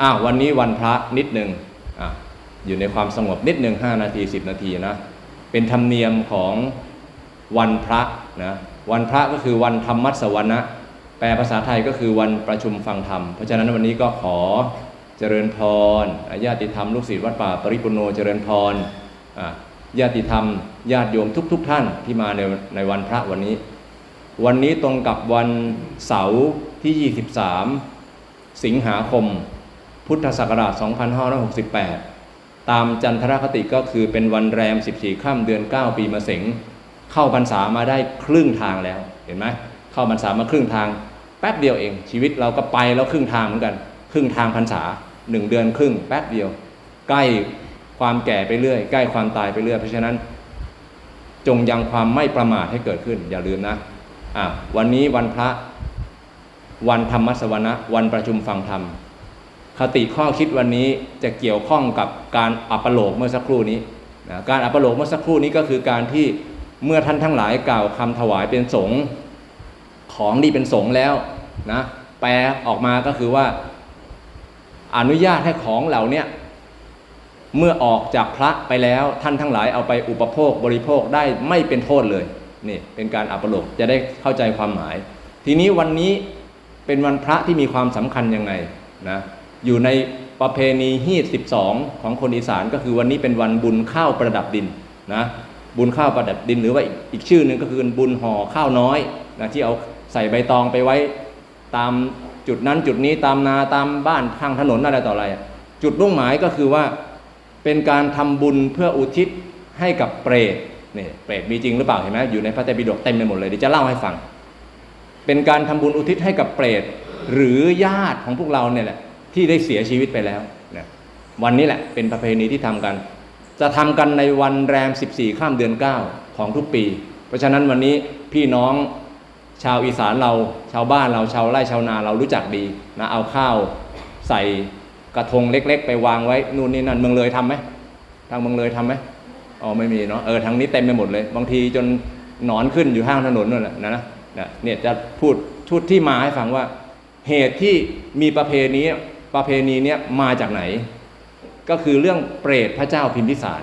อ้าววันนี้วันพระนิดหนึ่งออยู่ในความสงบนิดหนึ่งห้านาที10นาทีนะเป็นธรรมเนียมของวันพระนะวันพระก็คือวันธรรมัสวนะแปลภาษาไทยก็คือวันประชุมฟังธรรม เพราะฉะนั้นวันนี้ก็ขอเจริญพรญาติธรรมลูกศิษย์วัดป่าปริปุโนเจริญพรญาติธรรมญาติโยมทุกๆทท่านที่มาในในวันพระวันนี้ วันนี้ตรงกับวันเสาร์ที่ 23 สิงหาคม พุทธศักราช 2568 ตามจันทรคติก็คือเป็นวันแรม 14 ค่ำเดือน 9 ปีมะเสงเข้าพรรษามาได้ครึ่งทางแล้วเห็นไหมเข้าพรรษามาครึ่งทาง แป๊บเดียวเอง ชีวิตเราก็ไปแล้วครึ่งทางเหมือนกัน ครึ่งทางพรรษาหนึ่งเดือนครึ่งแป๊บเดียว ใกล้ความแก่ไปเรื่อย ใกล้ความตายไปเรื่อย เพราะฉะนั้น จงยังความไม่ประมาทให้เกิดขึ้น อย่าลืมนะอะวันนี้วันพระ วันธรรมสวนะวันประชุมฟังธรรม คติข้อคิดวันนี้จะเกี่ยวข้องกับการอัปโลกเมื่อสักครู่นี้นะการอัปโลกเมื่อสักครู่นี้ก็คือการที่เมื่อท่านทั้งหลายกล่าวคำถวายเป็นสงฆ์ของที่เป็นสงฆ์แล้วนะแปลออกมาก็คือว่า อนุญาตให้ของเหล่านี้เมื่อออกจากพระไปแล้วท่านทั้งหลายเอาไปอุปโภคบริโภคได้ไม่เป็นโทษเลยนี่เป็นการอัปโลกจะได้เข้าใจความหมาย ทีนี้วันนี้เป็นวันพระที่มีความสำคัญยังไงนะ อยู่ในประเพณีฮีด12 ของคนอีสานก็คือวันนี้เป็นวันบุญข้าวประดับดินนะบุญข้าวประดับดินหรือว่าอีกชื่อหนึ่งก็คือบุญห่อข้าวน้อยนะที่เอาใส่ใบตองไปไว้ตามจุดนั้นจุดนี้ตามนาตามบ้านข้างถนนอะไรต่ออะไร จุดมุ่งหมายก็คือว่าเป็นการทำบุญเพื่ออุทิศให้กับเปรตนี่เปรตมีจริงหรือเปล่าเห็นไหมอยู่ในพระไตรปิฎกเต็มไปหมดเลยเดี๋ยวจะเล่าให้ฟัง เป็นการทำบุญอุทิศให้กับเปรตหรือญาติของพวกเราเนี่ยแหละ ที่ได้เสียชีวิตไปแล้วนะวันนี้แหละเป็นประเพณีที่ทำกัน จะทำกันในวันแรม 14 ข้ามเดือน 9 ของทุกปี เพราะฉะนั้นวันนี้พี่น้องชาวอีสานเราชาวบ้านเราชาวไร่ชาวนาเรารู้จักดีนะเอาข้าวใส่กระทงเล็ก ๆ ไปวางไว้นู่นนี่นั่นเมืองเลยทำไหมทางเมืองเลยทำไหมอ๋อไม่มีเนาะเออทางนี้เต็มไปหมดเลย บางทีจนหนอนขึ้นอยู่ข้างถนนนั่นแหละนะนะเนี่ยจะพูดชุดที่มาให้ฟังว่าเหตุที่มีประเพณี ประเพณีเนี้ยมาจากไหน ก็คือเรื่องเปรตพระเจ้าพิมพิสาร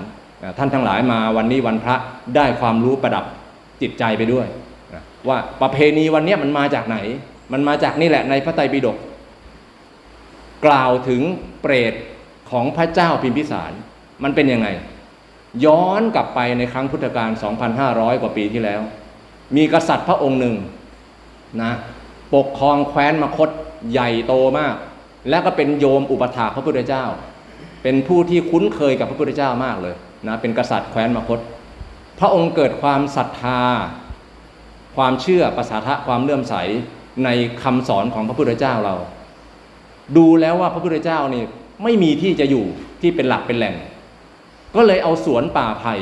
ท่านทั้งหลายมาวันนี้วันพระได้ความรู้ประดับจิตใจไปด้วย ว่าประเพณีวันเนี้ยมันมาจากไหน มันมาจากนี่แหละในพระไตรปิฎกกล่าวถึงเปรตของพระเจ้าพิมพิสาร มันเป็นยังไง ย้อนกลับไปในครั้งพุทธกาล 2,500 กว่าปีที่แล้ว มีกษัตริย์พระองค์หนึ่งนะปกครองแคว้นมคตใหญ่โตมาก และก็เป็นโยมอุปถาพระพุทธเจ้า เป็นผู้ที่คุ้นเคยกับพระพุทธเจ้ามากเลยนะเป็นกษัตริย์แคว้นมคต พระองค์เกิดความศรัทธา ความเชื่อประสาทะความเลื่อมใสในคำสอนของพระพุทธเจ้าเรา ดูแล้วว่าพระพุทธเจ้านี่ไม่มีที่จะอยู่ที่เป็นหลักเป็นแหล่ง ก็เลยเอาสวนป่าไผ่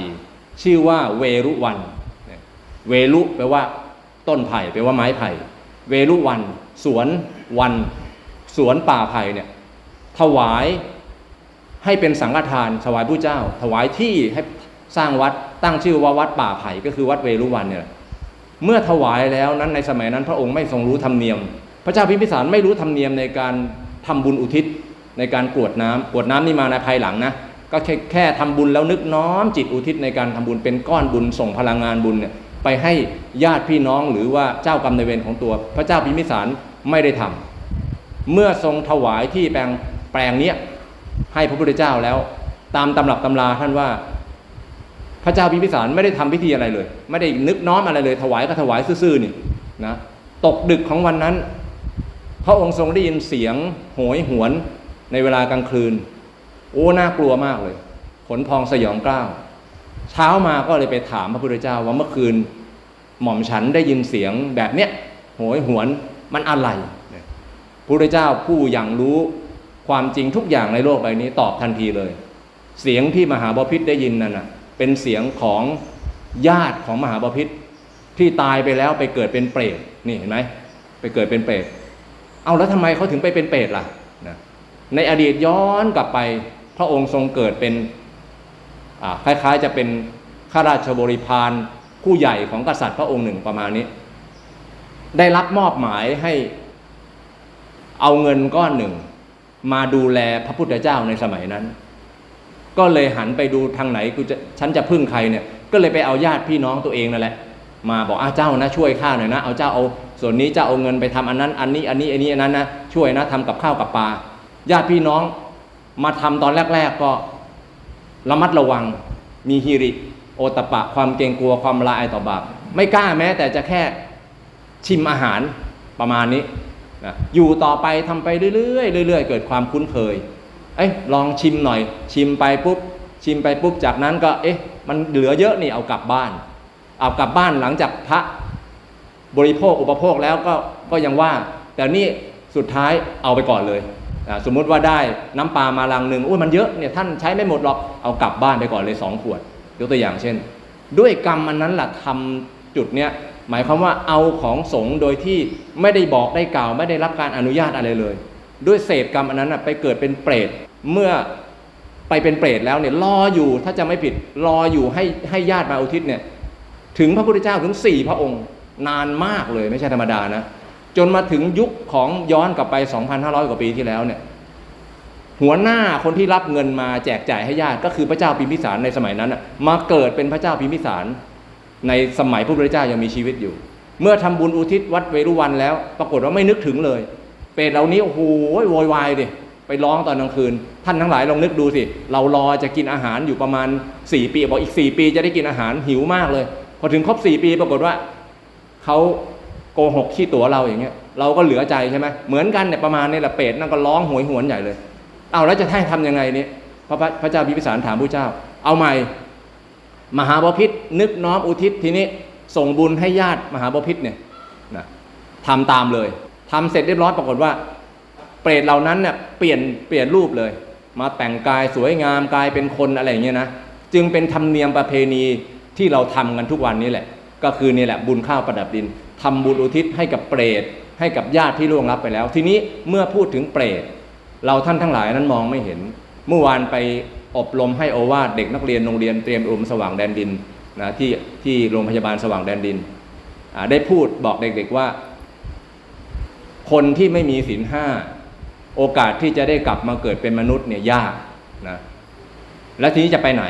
ชื่อว่าเวรุวันเวรุแปลว่าต้นไผ่แปลว่าไม้ไผ่ เวรุวัน สวนวัน สวนป่าไผ่เนี่ยถวายให้เป็นสังฆทานถวายผู้เจ้า ถวายที่ให้สร้างวัดตั้งชื่อว่าวัดป่าไผ่ก็คือวัดเวรุวันเนี่ยเมื่อถวายแล้วนั้นในสมัยนั้นพระองค์ไม่ทรงรู้ธรรมเนียม พระเจ้าพิมพิสารไม่รู้ธรรมเนียมในการทำบุญอุทิศในการกรวดน้ำกรวดน้ำนี่มาในภายหลังนะก็แค่แค่ทำบุญแล้วนึกน้อมจิตอุทิศในการทำบุญเป็นก้อนบุญส่งพลังงานบุญเนี่ยไปให้ญาติพี่น้องหรือว่าเจ้ากรรมในเวรของตัว พระเจ้าพิมพิสารไม่ได้ทำ เมื่อทรงถวายที่แปลงแปลงเนี้ยให้พระพุทธเจ้าแล้ว ตามตำรับตำราท่านว่า พระเจ้าพิมพิสารไม่ได้ทำพิธีอะไรเลย ไม่ได้นึกน้อมอะไรเลย ถวายก็ถวายซื่อๆนี่นะตกดึกของวันนั้น พระองค์ทรงได้ยินเสียงโหยหวนในเวลากลางคืน โอ้น่ากลัวมากเลย ขนพองสยองกล้าว เช้ามาก็เลยไปถามพระพุทธเจ้าว่าเมื่อคืน หม่อมฉันได้ยินเสียงแบบเนี้ยโหยหวนมันอะไร พระเจ้าผู้อย่างรู้ความจริงทุกอย่างในโลกใบนี้ตอบทันทีเลย เสียงที่มหาบพิษได้ยินนั่นน่ะเป็นเสียงของญาติของมหาบพิษที่ตายไปแล้วไปเกิดเป็นเปรตนี่เห็นไหมไปเกิดเป็นเปรตเอาแล้วทำไมเขาถึงไปเป็นเปรตล่ะนะในอดีตย้อนกลับไป พระองค์ทรงเกิดเป็นคล้ายๆ จะเป็นข้าราชบริพารผู้ใหญ่ของกษัตริย์พระองค์หนึ่งประมาณนี้ ได้รับมอบหมายให้ เอาเงินก้อนหนึ่ง มาดูแลพระพุทธเจ้าในสมัยนั้น ก็เลยหันไปดูทางไหนกูจะฉันจะพึ่งใครเนี่ย ก็เลยไปเอาญาติพี่น้องตัวเองนั่นแหละ มาบอกอาเจ้านะช่วยข้าหน่อยนะ เอาเจ้าเอาส่วนนี้เจ้าเอาเงินไปทำอันนั้น อันนี้อันนี้อันนี้อันนั้นนะช่วยนะทำกับข้าวกับปลาญาติพี่น้องมาทำตอนแรก ๆก็ระมัดระวังมีฮิริ โอตปะความเกรงกลัวความละอายต่อบาปไม่กล้าแม้แต่จะแค่ชิมอาหารประมาณนี้ อยู่ต่อไปทำไปเรื่อยๆเรื่อยๆ เกิดความคุ้นเคย เอ้ยลองชิมหน่อย ชิมไปปุ๊บชิมไปปุ๊บจากนั้นก็เอ๊ะมันเหลือเยอะนี่เอากลับบ้าน เอากลับบ้านหลังจากพระบริโภคอุปโภคแล้วก็ก็ยังว่า แต่นี่สุดท้ายเอาไปก่อนเลยสมมุติว่าได้น้ำปลามาลังหนึ่งอุ้ยมันเยอะเนี่ยท่านใช้ไม่หมดหรอกเอากลับบ้านไปก่อนเลยสองขวด ยกตัวอย่างเช่น ด้วยกรรมอันนั้นแหละทำจุดเนี้ย หมายความว่าเอาของสงฆ์โดยที่ไม่ได้บอกได้กล่าว ไม่ได้รับการอนุญาตอะไรเลย ด้วยเศษกรรมอันนั้นไปเกิดเป็นเปรตเมื่อไปเป็นเปรตแล้วเนี่ยรออยู่ถ้าจะไม่ผิดรออยู่ให้ให้ญาติมาอุทิศเนี่ยถึงพระพุทธเจ้าถึงสี่พระองค์ นานมากเลยไม่ใช่ธรรมดานะ จนมาถึงยุคของย้อนกลับไป 2,500 กว่าปีที่แล้วเนี่ยหัวหน้าคนที่รับเงินมาแจกจ่ายให้ญาติก็คือพระเจ้าพิมพิสารในสมัยนั้นมาเกิดเป็นพระเจ้าพิมพิสาร ในสมัยพระพุทธเจ้ายังมีชีวิตอยู่ เมื่อทำบุญอุทิศวัดเวรุวันแล้ว ปรากฏว่าไม่นึกถึงเลย เปรตเหล่านี้โอ้โหโวยวายดิไปร้องตอนกลางคืน ท่านทั้งหลายลองนึกดูสิ เรารอจะกินอาหารอยู่ประมาณ 4 ปีบอกอีก 4 ปีจะได้กินอาหารหิวมากเลย พอถึงครบ 4 ปีปรากฏว่าเขาโกหกขี้ตัวเราอย่างเงี้ยเราก็เหลือใจใช่ไหมเหมือนกันเนี่ยประมาณนี้แหละเปรตนั่นก็ร้องโหวยหวนใหญ่เลย เอาแล้วจะให้ทำยังไงเนี่ยพระพระเจ้าพิพิสารถามพระเจ้า เอาใหม่ มหาบพิษนึกน้อมอุทิศทีนี้ส่งบุญให้ญาติมหาบพิษเนี่ยนะทำตามเลยทำเสร็จเรียบร้อยปรากฏว่า เปรตเหล่านั้นเนี่ยเปลี่ยนเปลี่ยนรูปเลย มาแต่งกายสวยงามกลายเป็นคนอะไรอย่างเงี้ยนะจึงเป็นธรรมเนียมประเพณีที่เราทำกันทุกวันนี้แหละ ก็คือนี่แหละบุญข้าวประดับดินทำบุญอุทิศให้กับเปรตให้กับญาติที่ล่วงลับไปแล้ว ทีนี้เมื่อพูดถึงเปรตเราท่านทั้งหลายนั้นมองไม่เห็น เมื่อวานไป อบรมให้โอวาทเด็กนักเรียนโรงเรียนเตรียมอุมสว่างแดนดินนะที่ที่โรงพยาบาลสว่างแดนดิน ได้พูดบอกเด็กๆว่า คนที่ไม่มีศีลห้าโอกาสที่จะได้กลับมาเกิดเป็นมนุษย์เนี่ยยากนะแล้วทีนี้จะไปไหน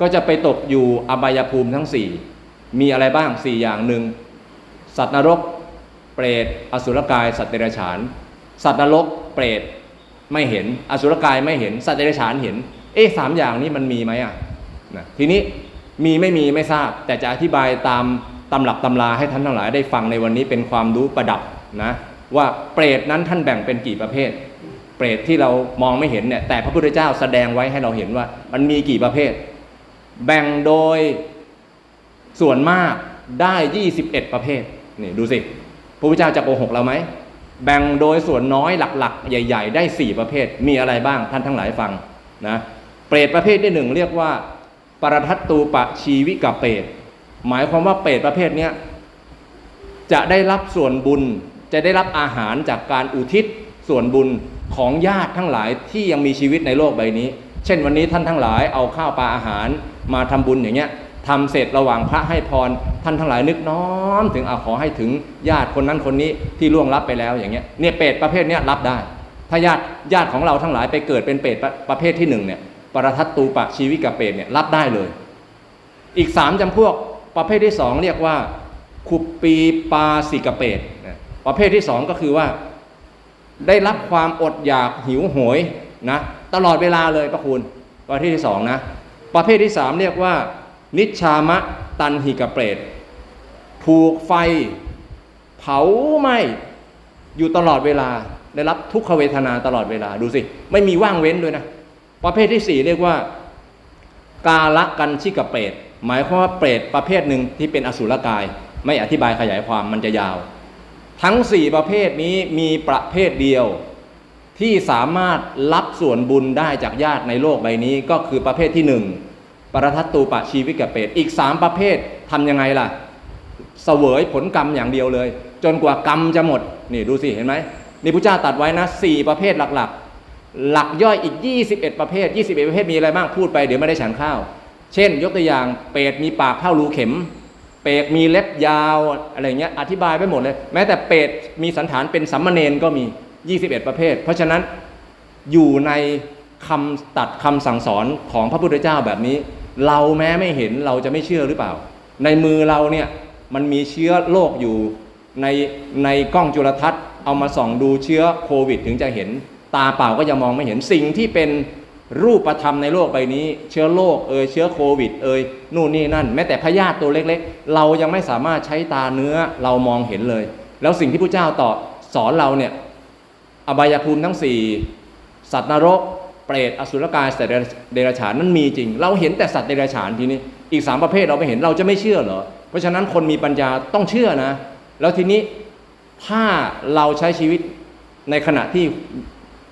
ก็จะไปตกอยู่อบายภูมิทั้งสี่มีอะไรบ้างสี่อย่างหนึ่งสัตว์นรก เปรตอสุรกาย สัตว์เดรัจฉาน สัตว์นรก เปรตไม่เห็น อสุรกายไม่เห็น สัตว์เดรัจฉานเห็น เอ๊ะสามอย่างนี้มันมีไหมอะนะทีนี้มีไม่มีไม่ทราบ แต่จะอธิบายตามตำหลักตำราให้ท่านทั้งหลายได้ฟังในวันนี้เป็นความรู้ประดับนะว่าเปรตนั้นท่านแบ่งเป็นกี่ประเภท เปรตที่เรามองไม่เห็นเนี่ยแต่พระพุทธเจ้าแสดงไว้ให้เราเห็นว่า มันมีกี่ประเภท แบ่งโดยส่วนมากได้ 21 ประเภทนี่ดูสิพระพุทธเจ้าจะโกหกเราไหมแบ่งโดยส่วนน้อยหลักๆ ใหญ่ ๆ ได้ 4 ประเภท มีอะไรบ้างท่านทั้งหลายฟังนะ เปรตประเภทที่หนึ่งเรียกว่า ปรทัตตูปะชีวิกะเปรตหมายความว่าเปรตประเภทเนี้ยจะได้รับส่วนบุญจะได้รับอาหารจากการอุทิศส่วนบุญของญาติทั้งหลายที่ยังมีชีวิตในโลกใบนี้ เช่นวันนี้ท่านทั้งหลายเอาข้าวปลาอาหารมาทำบุญอย่างเงี้ยทำเสร็จระหว่างพระให้พร ท่านทั้งหลายนึกน้อม ถึงอาขอให้ถึงญาติคนนั้นคนนี้ที่ล่วงลับไปแล้วอย่างเงี้ยเนี่ยเปรตประเภทเนี้ยรับได้ ถ้าญาติญาติของเราทั้งหลายไปเกิดเป็นเปรตประประเภทที่หนึ่งเนี่ย ปรทัตตูปะชีวิกะเปรตเนี่ยรับได้เลย อีกสามจำพวกประเภทที่สองเรียกว่าคุปปีปาสิกะเปรตนะประเภทที่สองก็คือว่า ได้รับความอดอยากหิวโหยนะตลอดเวลาเลยพระคุณประเภทที่สองนะประเภทที่สามเรียกว่า นิชามะตันหิกะเปรตถูกไฟ เผาไหม้อยู่ตลอดเวลาได้รับทุกขเวทนาตลอดเวลาดูสิ ไม่มีว่างเว้นด้วยนะ ประเภทที่สี่เรียกว่า กาละกันชิกเปรตหมายความว่าเปรตประเภทหนึ่งที่เป็นอสุรกาย ไม่อธิบายขยายความมันจะยาว ทั้งสี่ประเภทนี้มีประเภทเดียว ที่สามารถรับส่วนบุญได้จากญาติในโลกใบนี้ก็คือประเภทที่หนึ่งปรทัตตูปะชีวิกเปรตอีกสามประเภททำยังไงล่ะเสวยผลกรรมอย่างเดียวเลย จนกว่ากรรมจะหมด นี่ดูสิเห็นไหมนี่พระเจ้าตัดไว้นะสี่ประเภทหลัก หลักย่อยอีก 21 ประเภท 21 ประเภทมีอะไรบ้างพูดไปเดี๋ยวไม่ได้ฉันข้าว เช่น ยกตัวอย่างเปรตมีปากเท่ารูเข็ม เปรตมีเล็บยาวอะไรเงี้ยอธิบายไปหมดเลย แม้แต่เปรตมีสันฐานเป็นสัมมาเนนก็มี 21 ประเภท เพราะฉะนั้นอยู่ในคำตัดคำสั่งสอนของพระพุทธเจ้าแบบนี้ เราแม้ไม่เห็นเราจะไม่เชื่อหรือเปล่า ในมือเราเนี่ยมันมีเชื้อโรคอยู่ในในกล้องจุลทรรศน์เอามาส่องดูเชื้อโควิด ถึงจะเห็น ตาเปล่าก็จะมองไม่เห็นสิ่งที่เป็นรูปธรรมในโลกใบนี้ เชื้อโรคเอยเชื้อโควิด เอยนู่นนี่นั่น แม้แต่พยาธิตัวเล็กๆ เรายังไม่สามารถใช้ตาเนื้อเรามองเห็นเลย แล้วสิ่งที่พระเจ้าต่อสอนเราเนี่ยอบายภูมิทั้งสี่สัตว์นรก เปรตอสุรกายสัตว์เดรัจฉานนั้นมีจริง เราเห็นแต่สัตว์เดรัจฉานทีนี้อีกสามประเภทเราไม่เห็นเราจะไม่เชื่อเหรอเพราะฉะนั้นคนมีปัญญาต้องเชื่อนะ แล้วทีนี้ถ้าเราใช้ชีวิตในขณะที่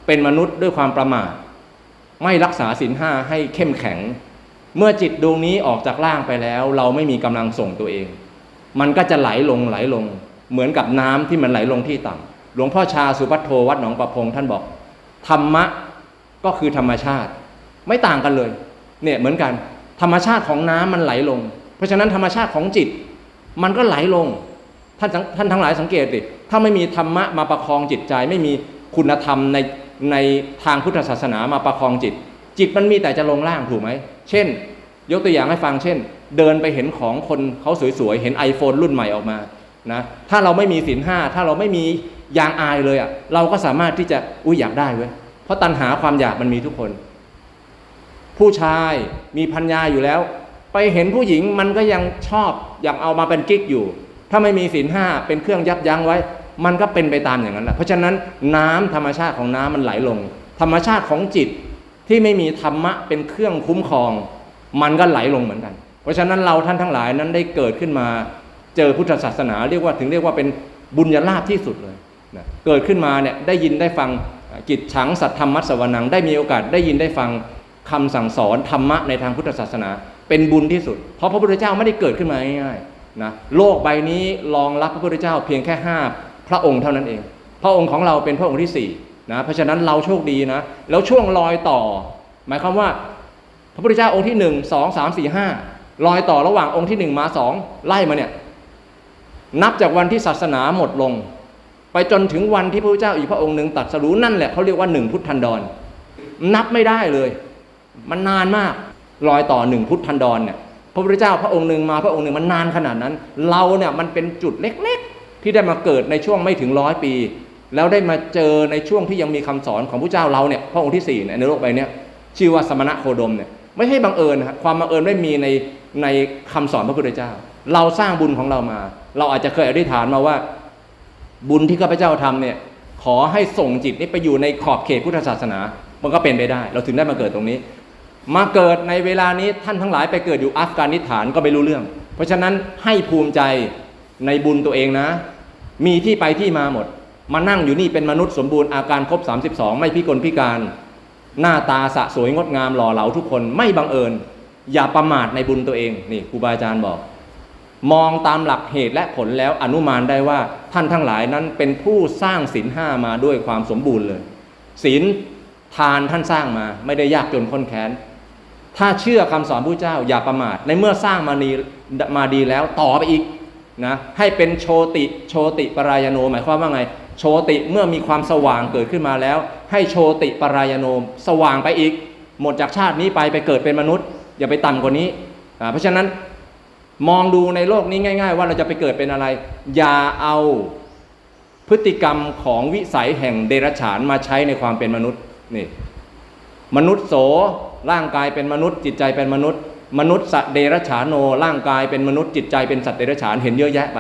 เป็นมนุษย์ด้วยความประมาทไม่รักษาศีลห้าให้เข้มแข็ง เมื่อจิตดวงนี้ออกจากร่างไปแล้ว เราไม่มีกำลังส่งตัวเอง มันก็จะไหลลงไหลลง เหมือนกับน้ำที่มันไหลลงที่ต่ำหลวงพ่อชาสุพัทโทวัดหนองประพงท่านบอก ธรรมะก็คือธรรมชาติ ไม่ต่างกันเลย เนี่ยเหมือนกัน ธรรมชาติของน้ำมันไหลลง เพราะฉะนั้นธรรมชาติของจิต มันก็ไหลลง ท่านท่านทั้งหลายสังเกตสิถ้าไม่มีธรรมะมาประคองจิตใจไม่มีคุณธรรมใน ในทางพุทธศาสนามาประคองจิต จิตมันมีแต่จะลงล่างถูกไหม เช่น ยกตัวอย่างให้ฟังเช่น เดินไปเห็นของคนเขาสวยๆ เห็น iPhone รุ่นใหม่ออกมานะถ้าเราไม่มีศีลห้าถ้าเราไม่มียางอายเลยอะ่ะเราก็สามารถที่จะอุ้ยอยากได้เว้ยเพราะตัณหาความอยากมันมีทุกคน ผู้ชายมีพัญญาอยู่แล้ว ไปเห็นผู้หญิงมันก็ยังชอบอยากเอามาเป็นกิ๊กอยู่ ถ้าไม่มีศีลห้าเป็นเครื่องยับยั้งไว้ มันก็เป็นไปตามอย่างนั้นแหละเพราะฉะนั้นน้ำธรรมชาติของน้ำมันไหลลง ธรรมชาติของจิตที่ไม่มีธรรมะเป็นเครื่องคุ้มครอง มันก็ไหลลงเหมือนกัน เพราะฉะนั้นเราท่านทั้งหลายนั้นได้เกิดขึ้นมาเจอพุทธศาสนาเรียกว่าถึงเรียกว่าเป็นบุญญาลาภที่สุดเลยนะเกิดขึ้นมาเนี่ยได้ยินได้ฟังกิจฉังสัทธรรมัสวนัง ได้มีโอกาสได้ยินได้ฟังคำสั่งสอนธรรมะในทางพุทธศาสนา เป็นบุญที่สุด เพราะพระพุทธเจ้าไม่ได้เกิดขึ้นมาง่ายๆนะโลกใบนี้รองรับพระพุทธเจ้าเพียงแค่ห้า พระองค์เท่านั้นเอง พระองค์ของเราเป็นพระองค์ที่สี่นะเพราะฉะนั้นเราโชคดีนะ แล้วช่วงรอยต่อ หมายความว่า พระพุทธเจ้าองค์ที่หนึ่งสองสามสี่ห้ารอยต่อระหว่างองค์ที่หนึ่งมาสองไล่มาเนี่ยนับจากวันที่ศาสนาหมดลง ไปจนถึงวันที่พระพุทธเจ้าอีกพระองค์หนึ่งตัดสรู้นั่นแหละเขาเรียกว่าหนึ่งพุทธันดร นับไม่ได้เลย มันนานมากรอยต่อหนึ่งพุทธันดรเนี่ยพระพุทธเจ้าพระองค์หนึ่งมาพระองค์หนึ่งมันนานขนาดนั้น เราเนี่ยมันเป็นจุดเล็ก ที่ได้มาเกิดในช่วงไม่ถึงร้อยปี แล้วได้มาเจอในช่วงที่ยังมีคำสอนของพระเจ้าเราเนี่ยพระองค์ที่สี่ในโลกใบนี้ชื่อว่าสมณะโคดมเนี่ยไม่ใช่บังเอิญครับความบังเอิญไม่มีในในคำสอนพระพุทธเจ้า เราสร้างบุญของเรามา เราอาจจะเคยอธิษฐานมาว่า บุญที่ข้าพเจ้าทำเนี่ยขอให้ส่งจิตนี้ไปอยู่ในขอบเขตพุทธศาสนา มันก็เป็นไปได้ เราถึงได้มาเกิดตรงนี้ มาเกิดในเวลานี้ท่านทั้งหลายไปเกิดอยู่อัฟกานิสถานก็ไม่รู้เรื่อง เพราะฉะนั้นให้ภูมิใจ ในบุญตัวเองนะ มีที่ไปที่มาหมด มานั่งอยู่นี่เป็นมนุษย์สมบูรณ์อาการครบ 32 ไม่พิกลพิการ หน้าตาสะสวยงดงามหล่อเหลาทุกคนไม่บังเอิญ อย่าประมาทในบุญตัวเองนี่ครูบาอาจารย์บอก มองตามหลักเหตุและผลแล้วอนุมานได้ว่าท่านทั้งหลายนั้นเป็นผู้สร้างศีลห้ามาด้วยความสมบูรณ์เลยศีลทานท่านสร้างมาไม่ได้ยากจนข้นแค้นถ้าเชื่อคำสอนพระเจ้าอย่าประมาทในเมื่อสร้างมาดีมาดีแล้วต่อไปอีก นะให้เป็นโชติโชติปรายโน หมายความว่าไง โชติเมื่อมีความสว่างเกิดขึ้นมาแล้ว ให้โชติปรายโนสว่างไปอีก หมดจากชาตินี้ไปไปเกิดเป็นมนุษย์ อย่าไปต่ำกว่านี้เพราะฉะนั้นมองดูในโลกนี้ง่าย ๆ ว่าเราจะไปเกิดเป็นอะไร อย่าเอาพฤติกรรมของวิสัยแห่งเดรัจฉานมาใช้ในความเป็นมนุษย์นี่มนุษย์โสร่างกายเป็นมนุษย์ จิตใจเป็นมนุษย์ มนุษย์สัตว์เดรัจฉานโนร่างกายเป็นมนุษย์จิตใจเป็นสัตว์เดรัจฉานเห็นเยอะแยะไป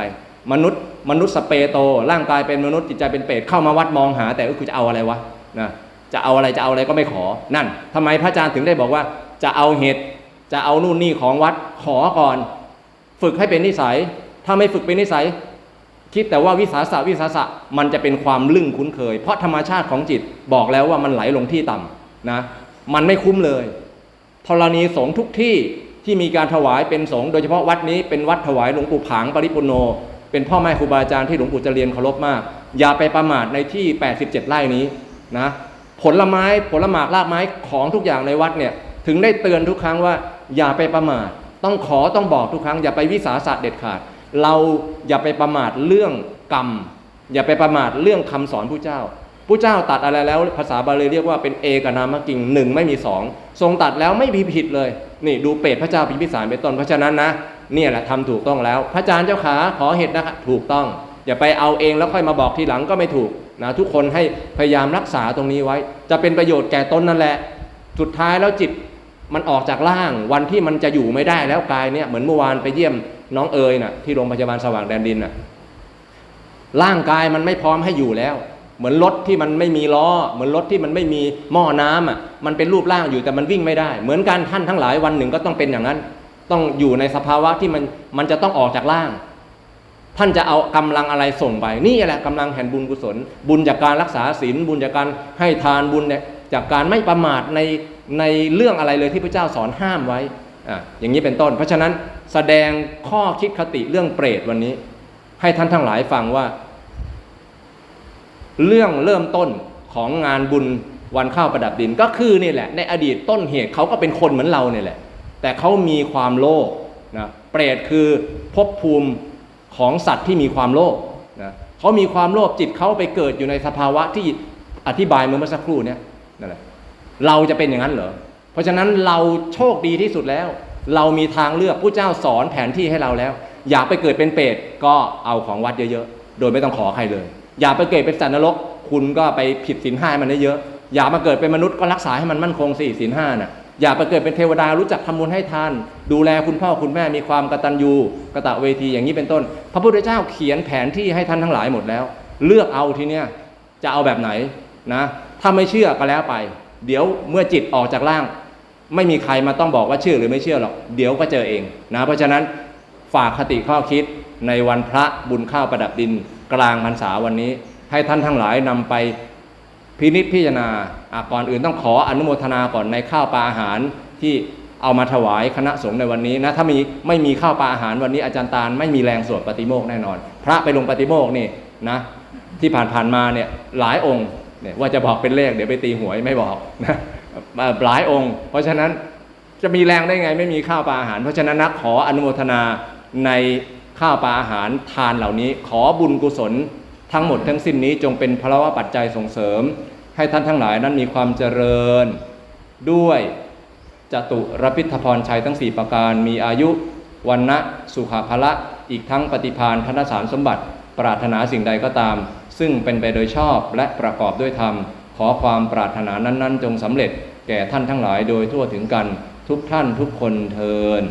มนุษย์มนุษย์สเปโต ร่างกายเป็นมนุษย์จิตใจเป็นเปรตเข้ามาวัดมองหา แต่ก็คือจะเอาอะไรวะนะจะเอาอะไรจะเอาอะไรก็ไม่ขอ นั่นทำไมพระอาจารย์ถึงได้บอกว่า จะเอาเหตุจะเอานู่นนี่ของวัดขอก่อน ฝึกให้เป็นนิสัย ถ้าไม่ฝึกเป็นนิสัย คิดแต่ว่าวิสาสะวิสาสะมันจะเป็นความลึ่งคุ้นเคย เพราะธรรมชาติของจิตบอกแล้วว่ามันไหลลงที่ต่ำนะ มันไม่คุ้มเลย ธรณีสงฆ์ทุกที่ที่มีการถวายเป็นสงฆ์โดยเฉพาะวัดนี้เป็นวัดถวายหลวงปู่ผางปริปุโน เป็นพ่อแม่ครูบาอาจารย์ที่หลวงปู่จะเรียนเคารพมาก อย่าไปประมาทในที่ 87 ไร่นี้นะผลไม้ผลหมากรากไม้ของทุกอย่างในวัดเนี่ยถึงได้เตือนทุกครั้งว่าอย่าไปประมาท ต้องขอต้องบอกทุกครั้ง อย่าไปวิสาสะเด็ดขาด เราอย่าไปประมาทเรื่องกรรม อย่าไปประมาทเรื่องคำสอนผู้เจ้า ผู้เจ้าตัดอะไรแล้ว ภาษาบาลีเรียกว่าเป็นเอกนามกิงหนึ่งไม่มีสองทรงตัดแล้วไม่มีผิดเลย นี่ดูเปรตพระเจ้าพิมพิสารเป็นต้นเพราะฉะนั้นนะเนี่ยแหละทำถูกต้องแล้ว พระอาจารย์เจ้าขาขอเห็ดนะครับถูกต้อง อย่าไปเอาเองแล้วค่อยมาบอกทีหลังก็ไม่ถูกนะทุกคนให้พยายามรักษาตรงนี้ไว้ จะเป็นประโยชน์แก่ตนนั่นแหละ สุดท้ายแล้วจิตมันออกจากร่างวันที่มันจะอยู่ไม่ได้แล้วกายเนี่ยเหมือนเมื่อวานไปเยี่ยมน้องเอ๋ยน่ะที่โรงพยาบาลสว่างแดนดินน่ะร่างกายมันไม่พร้อมให้อยู่แล้ว เหมือนรถที่มันไม่มีล้อ เหมือนรถที่มันไม่มีหม้อน้ำอะมันเป็นรูปร่างอยู่แต่มันวิ่งไม่ได้ เหมือนกันท่านทั้งหลายวันหนึ่งก็ต้องเป็นอย่างนั้น ต้องอยู่ในสภาวะที่มันมันจะต้องออกจากร่าง ท่านจะเอากำลังอะไรส่งไป นี่แหละกำลังแห่งบุญกุศล บุญจากการรักษาศีลบุญจากการให้ทานบุญเนี่ยจากการไม่ประมาทในในเรื่องอะไรเลยที่พระเจ้าสอนห้ามไว้อะอย่างนี้เป็นต้น เพราะฉะนั้นแสดงข้อคิดคติเรื่องเปรตวันนี้ ให้ท่านทั้งหลายฟังว่า เรื่องเริ่มต้นของงานบุญวันข้าวประดับดินก็คือนี่แหละ ในอดีตต้นเหตุเขาก็เป็นคนเหมือนเราเนี่ยแหละ แต่เขามีความโลภนะเปรตคือภพภูมิของสัตว์ที่มีความโลภนะเขามีความโลภจิตเขาไปเกิดอยู่ในสภาวะที่อธิบายเมื่อสักครู่เนี่ยนั่นแหละเราจะเป็นอย่างนั้นเหรอเพราะฉะนั้นเราโชคดีที่สุดแล้ว เรามีทางเลือกผู้เจ้าสอนแผนที่ให้เราแล้ว อยากไปเกิดเป็นเปรตก็เอาของวัดเยอะๆ โดยไม่ต้องขอใครเลย อย่าไปเกิดเป็นสัตว์นรก คุณก็ไปผิดศีลห้ามันได้เยอะ อย่ามาเกิดเป็นมนุษย์ก็รักษาให้มันมั่นคงสี่ศีลห้าน่ะอย่าไปเกิดเป็นเทวดารู้จักทำบุญให้ทาน ดูแลคุณพ่อคุณแม่มีความกตัญญูกตะเวทีอย่างนี้เป็นต้น พระพุทธเจ้าเขียนแผนที่ให้ท่านทั้งหลายหมดแล้ว เลือกเอาทีเนี้ยจะเอาแบบไหนนะถ้าไม่เชื่อก็แล้วไป เดี๋ยวเมื่อจิตออกจากร่าง ไม่มีใครมาต้องบอกว่าเชื่อหรือไม่เชื่อหรอกเดี๋ยวก็เจอเองนะเพราะฉะนั้นฝากคติข้อคิดในวันพระบุญข้าวประดับดิน กลางพรรษาวันนี้ ให้ท่านทั้งหลายนำไปพินิจพิจารณาอะก่อนอื่นต้องขออนุโมทนาก่อนในข้าวปลาอาหารที่เอามาถวายคณะสงฆ์ในวันนี้นะถ้ามีไม่มีข้าวปลาอาหารวันนี้อาจารย์ตาลไม่มีแรงสวดปฏิโมกขแน่นอน พระไปลงปฏิโมกขนี่นะที่ผ่านๆมาเนี่ยหลายองค์เนี่ยว่าจะบอกเป็นเลขเดี๋ยวไปตีหวยไม่บอกนะหลายองค์ เพราะฉะนั้นจะมีแรงได้ไงไม่มีข้าวปลาอาหาร เพราะฉะนั้นนะขออนุโมทนาใน ข้าวปลาอาหารทานเหล่านี้ ขอบุญกุศลทั้งหมดทั้งสิ้นนี้จงเป็นพลวะปัจจัยส่งเสริม ให้ท่านทั้งหลายนั้นมีความเจริญ ด้วยจตุรพิทพรชัยทั้ง 4 ประการมีอายุวันนะสุขภละอีกทั้งปฏิพานธนสารสมบัติ ปรารถนาสิ่งใดก็ตาม ซึ่งเป็นไปโดยชอบและประกอบด้วยธรรม ขอความปรารถนานั้น ๆ จงสำเร็จแก่ท่านทั้งหลายโดยทั่วถึงกันทุกท่านทุกคนเทิน